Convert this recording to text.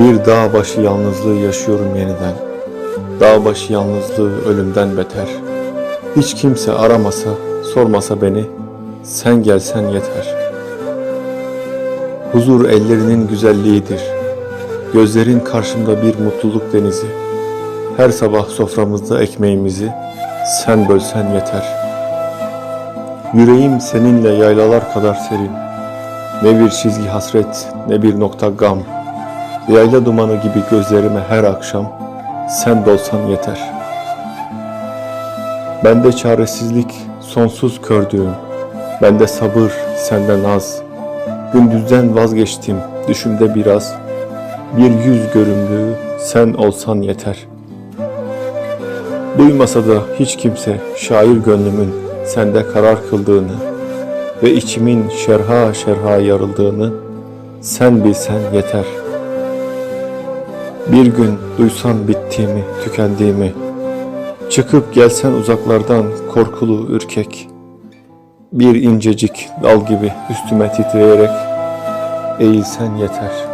Bir dağ başı yalnızlığı yaşıyorum yeniden. Dağ başı yalnızlığı ölümden beter. Hiç kimse aramasa, sormasa beni, sen gelsen yeter. Huzur ellerinin güzelliğidir. Gözlerin karşımda bir mutluluk denizi. Her sabah soframızda ekmeğimizi sen bölsen yeter. Yüreğim seninle yaylalar kadar serin. Ne bir çizgi hasret, ne bir nokta gam. Yayla dumanı gibi gözlerime her akşam sen dolsan yeter. Bende çaresizlik, sonsuz kördüğüm. Bende sabır, sende naz. Gündüzden vazgeçtim, düşümde biraz. Bir yüz görümlüğü sen olsan yeter. Duymasa da hiç kimse şair gönlümün sende karar kıldığını ve içimin şerha şerha yarıldığını sen bilsen yeter. Bir gün duysan bittiğimi, tükendiğimi, çıkıp gelsen uzaklardan korkulu ürkek, bir incecik dal gibi üstüme titreyerek eğilsen yeter.''